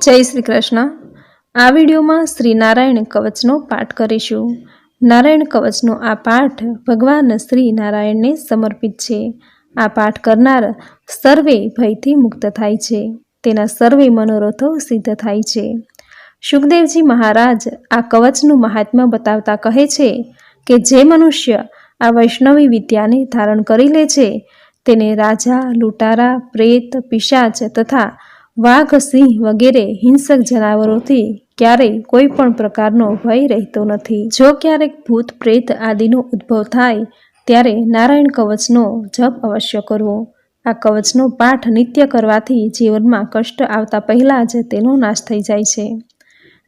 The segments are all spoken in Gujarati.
જય શ્રી કૃષ્ણ. આ વિડીયોમાં શ્રી નારાયણ કવચનો પાઠ કરીશું. નારાયણ કવચનો આ પાઠ ભગવાન શ્રી નારાયણને સમર્પિત છે. આ પાઠ કરનાર સર્વે ભયથી મુક્ત થાય છે. તેના સર્વે મનોરથો સિદ્ધ થાય છે. સુખદેવજી મહારાજ આ કવચનું મહાત્મ્ય બતાવતા કહે છે કે જે મનુષ્ય આ વૈષ્ણવી વિદ્યાને ધારણ કરી લે છે, તેને રાજા, લૂંટારા, પ્રેત, પિશાચ તથા વાઘ સિંહ વગેરે હિંસક જનાવરોથી ક્યારેય કોઈ પણ પ્રકારનો ભય રહેતો નથી. જો ક્યારેક ભૂત, પ્રેત આદિનો ઉદ્ભવ થાય, ત્યારે નારાયણ કવચનો જપ અવશ્ય કરવો. આ કવચનો પાઠ નિત્ય કરવાથી જીવનમાં કષ્ટ આવતા પહેલાં જ તેનો નાશ થઈ જાય છે.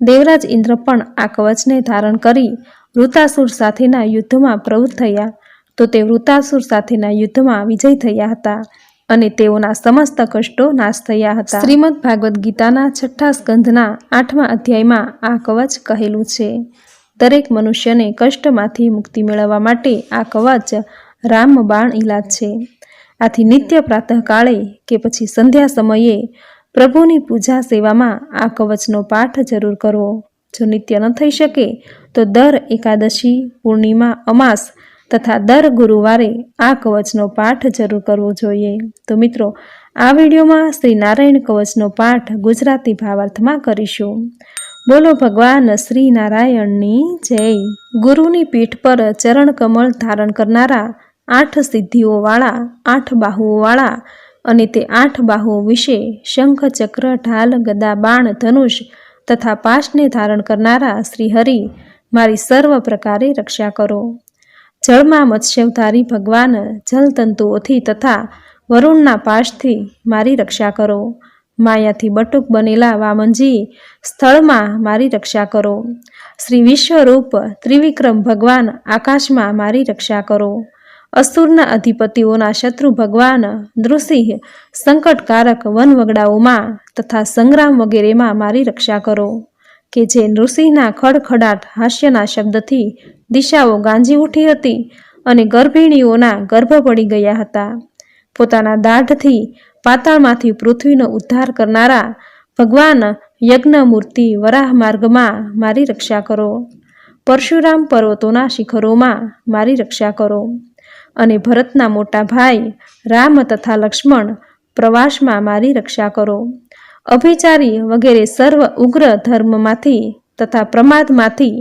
દેવરાજ ઇન્દ્ર પણ આ કવચને ધારણ કરી વૃતાસુર સાથેના યુદ્ધમાં પ્રવૃત્ત થયા. તો તે વૃતાસુર સાથેના યુદ્ધમાં વિજય થયા હતા. અને તેઓના સમસ્ત કષ્ટો નાશ થયા હતા. શ્રીમદ ભાગવદ્ ગીતાના છઠ્ઠા સ્કંધના આઠમા અધ્યાયમાં આ કવચ કહેલું છે. દરેક મનુષ્યને કષ્ટમાંથી મુક્તિ મેળવવા માટે આ કવચ રામબાણ ઇલાજ છે. આથી નિત્ય પ્રાતઃકાળે કે પછી સંધ્યા સમયે પ્રભુની પૂજા સેવામાં આ કવચનો પાઠ જરૂર કરવો. જો નિત્ય ન થઈ શકે, તો દર એકાદશી પૂર્ણિમા, અમાસ તથા દર ગુરુવારે આ કવચનો પાઠ જરૂર કરવો જોઈએ. તો મિત્રો, આ વિડીયોમાં શ્રી નારાયણ કવચનો પાઠ ગુજરાતી ભાવાર્થમાં કરીશું. બોલો ભગવાન શ્રી નારાયણની જય. ગુરુની પીઠ પર ચરણ કમળ ધારણ કરનારા આઠ સિદ્ધિઓવાળા, આઠ બાહુઓવાળા અને તે આઠ બાહુઓ વિશે શંખ ચક્ર ઢાલ, ગદા, બાણ, ધનુષ તથા પાશને ધારણ કરનારા શ્રી હરિ, મારી સર્વ પ્રકારે રક્ષા કરો. જળમાં મત્સ્યવધારી ભગવાન જલતંતુઓથી તથા વરુણના પાશથી મારી રક્ષા કરો. માયાથી બટુક બનેલા વામનજી સ્થળમાં મારી રક્ષા કરો. શ્રી વિશ્વરૂપ ત્રિવિક્રમ ભગવાન આકાશમાં મારી રક્ષા કરો. અસુરના અધિપતિઓના શત્રુ ભગવાન નૃસિંહ સંકટકારક વનવગડાઓમાં તથા સંગ્રામ વગેરેમાં મારી રક્ષા કરો. કે જે નૃસિંહના ખડખડાટ હાસ્યના શબ્દથી દિશાઓ ગાંજી ઉઠી હતી અને ગર્ભિણીઓના ગર્ભ પડી ગયા હતા. પોતાના દાઢથી પાતાળમાંથી પૃથ્વીનો ઉદ્ધાર કરનારા ભગવાન યજ્ઞમૂર્તિ વરાહ માર્ગમાં મારી રક્ષા કરો. પરશુરામ પર્વતોના શિખરોમાં મારી રક્ષા કરો. અને ભરતના મોટા ભાઈ રામ તથા લક્ષ્મણ પ્રવાસમાં મારી રક્ષા કરો. અભિચારી વગેરે સર્વ ઉગ્ર ધર્મમાંથી તથા પ્રમાદમાંથી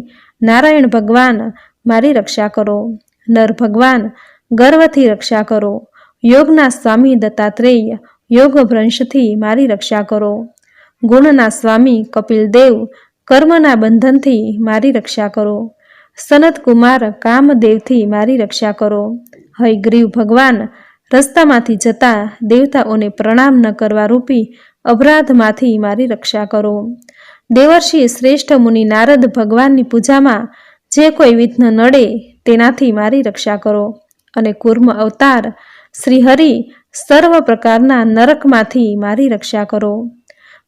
નારાયણ ભગવાન, મારી રક્ષા કરો. નર ભગવાન, ગર્વથી રક્ષા કરો. યોગના સ્વામી દત્તાત્રેય, યોગ ભ્રંશથી મારી રક્ષા કરો. ગુણના સ્વામી કપિલદેવ, કર્મના બંધનથી મારી રક્ષા કરો. સનત કુમાર કામદેવથી મારી રક્ષા કરો. હયગ્રીવ ભગવાન, રસ્તામાંથી જતા દેવતાઓને પ્રણામ ન કરવા રૂપી અપરાધમાંથી મારી રક્ષા કરો. દેવર્ષિ શ્રેષ્ઠ મુનિ નારદ ભગવાનની પૂજામાં જે કોઈ વિઘ્ન નડે તેનાથી મારી રક્ષા કરો. અને કુર્મ અવતાર શ્રીહરિ સર્વ પ્રકારના નરકમાંથી મારી રક્ષા કરો.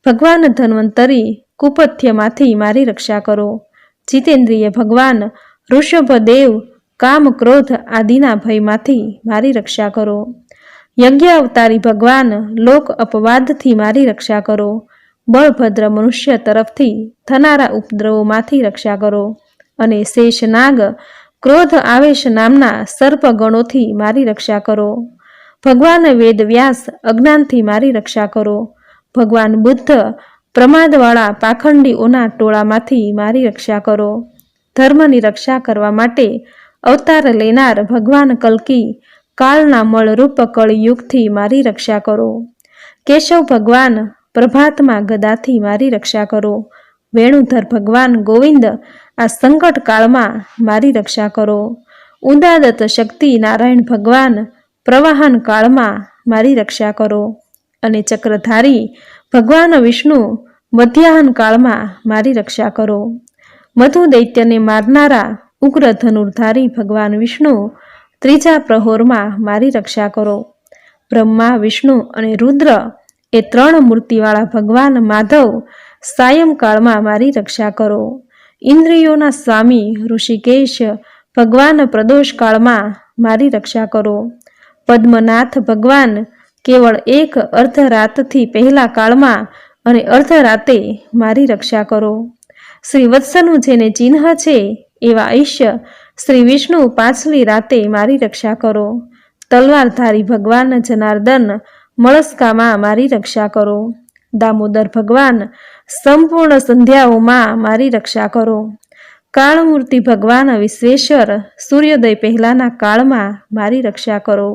ભગવાન ધન્વંતરી કુપથ્યમાંથી મારી રક્ષા કરો. જીતેન્દ્રિય ભગવાન ઋષભદેવ કામ ક્રોધ આદિના ભયમાંથી મારી રક્ષા કરો. યજ્ઞ અવતારી ભગવાન લોક અપવાદથી મારી રક્ષા કરો. બળભદ્ર મનુષ્ય તરફથી થનારા ઉપદ્રવોમાંથી રક્ષા કરો અને શેષનાગ, ક્રોધ આવેશ નામના સર્પગણોથી મારી રક્ષા કરો. ભગવાન વેદવ્યાસ અજ્ઞાનથી મારી રક્ષા કરો. ભગવાન બુદ્ધ પ્રમાદવાળા પાખંડીઓના ટોળામાંથી મારી રક્ષા કરો. ધર્મની રક્ષા કરવા માટે અવતાર લેનાર ભગવાન કલ્કી કાળના મળરૂપ કળયુગથી મારી રક્ષા કરો. કેશવ ભગવાન પ્રભાતમાં ગદાથી મારી રક્ષા કરો. વેણુધર ભગવાન ગોવિંદ, આ સંકટ કાળમાં મારી રક્ષા કરો. ઉદાદત શક્તિ નારાયણ ભગવાન, પ્રવાહન કાળમાં મારી રક્ષા કરો. અને ચક્રધારી ભગવાન વિષ્ણુ, મધ્યાહન કાળમાં મારી રક્ષા કરો. મધુ દૈત્યને મારનારા ઉગ્ર ધનુર્ધારી ભગવાન વિષ્ણુ, ત્રીજા પ્રહોરમાં મારી રક્ષા કરો. બ્રહ્મા, વિષ્ણુ અને રુદ્ર એ ત્રણ મૂર્તિવાળા ભગવાન માધવ સાયંકાળમાં મારી રક્ષા કરો. ઇન્દ્રિયોના સ્વામી ઋષિકેશ ભગવાન પ્રદોષકાળમાં મારી રક્ષા કરો. પદ્મનાથ ભગવાન કેવળ એક અર્ધરાતથી પહેલા કાળમાં અને અર્ધરાતે મારી રક્ષા કરો. શ્રી વત્સનું જેને ચિહ્ન છે, એવા ઈશ્ય શ્રી વિષ્ણુ પાછલી રાતે મારી રક્ષા કરો. તલવારધારી ભગવાન જનાર્દન મળસ્કામાં મારી રક્ષા કરો. દામોદર ભગવાન, સંપૂર્ણ સંધ્યાઓમાં મારી રક્ષા કરો. કાળમૂર્તિ ભગવાન વિશ્વેશ્વર, સૂર્યોદય પહેલાના કાળમાં મારી રક્ષા કરો.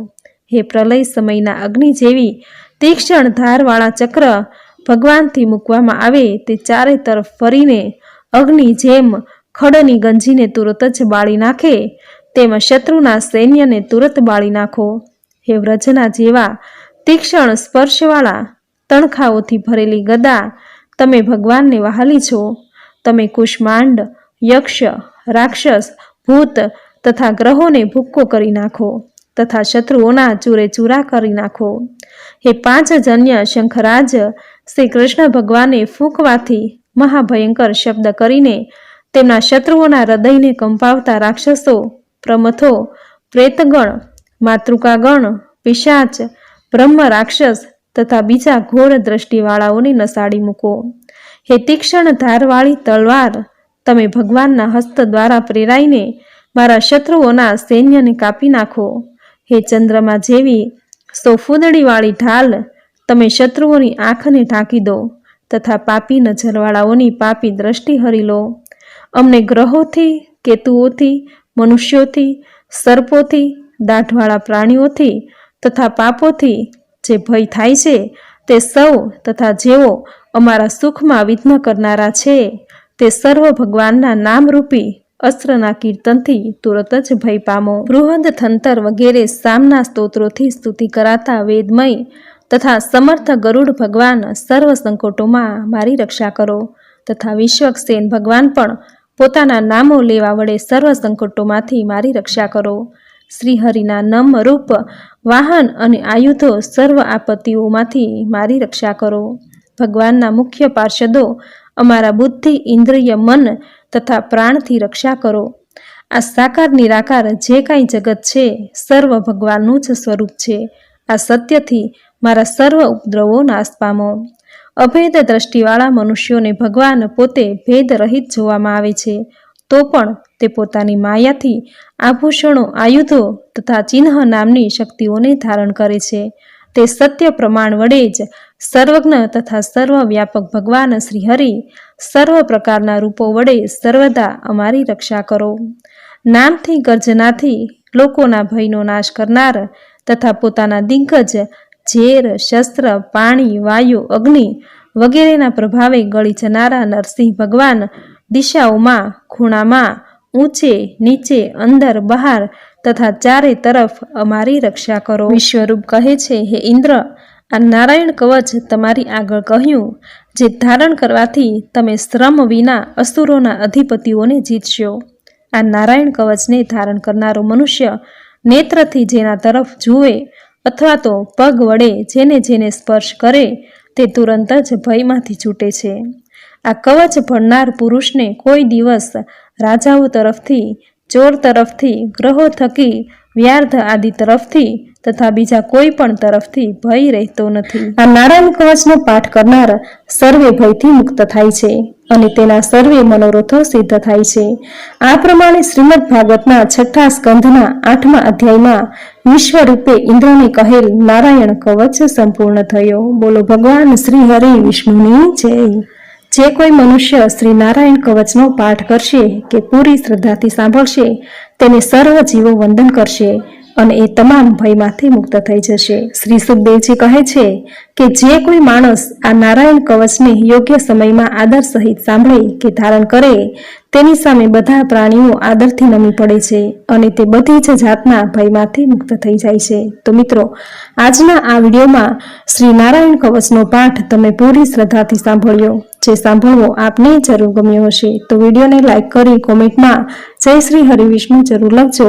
હે પ્રલય સમયના અગ્નિ જેવી તીક્ષ્ણ ધારવાળા ચક્ર ભગવાનથી મૂકવામાં આવે તે ચારે તરફ ફરીને અગ્નિ જેમ ખડની ગંજીને તુરત જ બાળી નાખે, તેમ શત્રુના સૈન્યને તુરત બાળી નાખો. હે વ્રજના જેવા તીક્ષ્ણ સ્પર્શવાળા તણખાઓથી ભરેલી ગદા તમે ભગવાનને વહાલી છો. તમે કુષ્માંડ, યક્ષ, રાક્ષસ, ભૂત તથા ગ્રહોને ભૂક્કો કરી નાખો તથા શત્રુઓના ચૂરે ચૂરા કરી નાખો. હે પાંચ જન્ય શંખરાજ, શ્રી કૃષ્ણ ભગવાને ફૂંકવાથી મહાભયંકર શબ્દ કરીને તેમના શત્રુઓના હૃદયને કંપાવતા રાક્ષસો, પ્રમથો, પ્રેતગણ, માતૃકાગણ, પિશાચ બ્રહ્મ રાક્ષસ તથા બીજા ઘોર દ્રષ્ટિવાળાઓને નસાડી મૂકો. હે તીક્ષ્ણ ધારવાળી તલવાર, તમે ભગવાનના હસ્ત દ્વારા પ્રેરાઈને મારા શત્રુઓના સૈન્યને કાપી નાખો. હે ચંદ્રમા જેવી, સો ફૂદડીવાળી ઢાલ, તમે શત્રુઓની આંખને ઢાંકી દો તથા પાપી નજરવાળાઓની પાપી દ્રષ્ટિ હરી લો. અમને ગ્રહોથી, કેતુઓથી, મનુષ્યોથી, સર્પોથી, દાઢવાળા પ્રાણીઓથી તથા પાપોથી જે ભય થાય છે, તે સૌ તથા જેઓ અમારા સુખમાં વિઘ્ન કરનારા છે. તે સર્વ ભગવાનના નામરૂપી અસ્ત્રના કીર્તનથી તુરત જ ભય પામો. બૃહદ થંતર વગેરે સામના સ્તોત્રોથી સ્તુતિ કરાતા વેદમય તથા સમર્થ ગરુડ ભગવાન સર્વ સંકટોમાં મારી રક્ષા કરો તથા વિશ્વક્સેન ભગવાન પણ પોતાના નામો લેવા વડે સર્વ સંકટોમાંથી મારી રક્ષા કરો. શ્રીહરિના નમ રૂપ, વાહન અને આયુધો સર્વ આપત્તિઓમાંથી મારી રક્ષા કરો. ભગવાનના મુખ્ય પાર્ષદો, અમારા બુદ્ધિ, ઇન્દ્રિય, મન તથા પ્રાણથી રક્ષા કરો. આ સાકાર નિરાકાર જે કાંઈ જગત છે, સર્વ ભગવાનનું જ સ્વરૂપ છે. આ સત્યથી મારા સર્વ ઉપદ્રવો નાશ પામો અભેદ દ્રષ્ટિવાળા મનુષ્યોને ભગવાન પોતે ભેદ રહિત જોવામાં આવે છે. તો પણ તે પોતાની માયાથી આભૂષણો, આયુધો તથા ચિહ્ન નામની શક્તિઓને ધારણ કરે છે. તે સત્ય પ્રમાણ વડે જ સર્વજ્ઞ તથા સર્વવ્યાપક ભગવાન શ્રી હરિ સર્વ પ્રકારના રૂપો વડે સર્વદા અમારી રક્ષા કરો. નામથી ગર્જનાથી લોકોના ભયનો નાશ કરનાર તથા પોતાના દિગ્ગજ ઝેર, શસ્ત્ર, પાણી, વાયુ, અગ્નિ વગેરેના પ્રભાવે ગળી જનારા નરસિંહ ભગવાન દિશાઓમાં, ખૂણામાં, ઊંચે, નીચે, અંદર, બહાર તથા ચારે તરફ અમારી રક્ષા કરો. વિશ્વરૂપ કહે છે, હે ઇન્દ્ર, આ નારાયણ કવચ તમારી આગળ કહ્યું, જે ધારણ કરવાથી તમે શ્રમ વિના અસુરોના અધિપતિઓને જીતશો. આ નારાયણ કવચને ધારણ કરનારો મનુષ્ય નેત્રથી જેના તરફ જુએ અથવા તો પગ વડે જેને જેને સ્પર્શ કરે, તે તુરંત જ ભયમાંથી છૂટે છે. આ કવચ ભણનાર પુરુષને કોઈ દિવસ રાજાઓ તરફથી, ચોર તરફથી, ગ્રહો થકી, વ્યાર્ધ આદિ તરફથી તથા બીજા કોઈ પણ તરફથી ભય રહેતો નથી. આ નારાયણ કવચનો પાઠ કરનાર સર્વે ભયથી મુક્ત થાય છે અને તેના સર્વે મનોરથો સિદ્ધ થાય છે. આ પ્રમાણે શ્રીમદ ભાગવતના છઠ્ઠા સ્કંધના આઠમા અધ્યાયમાં વિશ્વ રૂપે ઇન્દ્રને કહેલ નારાયણ કવચ સંપૂર્ણ થયો. બોલો ભગવાન શ્રી હરે વિષ્ણુની જય. જે કોઈ મનુષ્ય શ્રી નારાયણ કવચનો પાઠ કરશે કે પૂરી શ્રદ્ધાથી સાંભળશે, તેને સર્વ જીવો વંદન કરશે. અને એ તમામ ભયમાંથી મુક્ત થઈ જશે. શ્રી સુખદેવજી કહે છે કે જે કોઈ માણસ આ નારાયણ કવચને યોગ્ય સમયમાં આદર સહિત સાંભળે કે ધારણ કરે, તેની સામે બધા પ્રાણીઓ આદરથી નમી પડે છે અને તે બધી જ જાતના ભયમાંથી મુક્ત થઈ જાય છે. તો મિત્રો, આજના આ વિડીયોમાં શ્રી નારાયણ કવચનો પાઠ તમે પૂરી શ્રદ્ધાથી સાંભળ્યો. જે સાંભળવો આપને જરૂર ગમ્યો હશે. તો વિડીયોને લાઇક કરી કોમેન્ટમાં જય શ્રી હરિવિષ્ણુ જરૂર લખજો.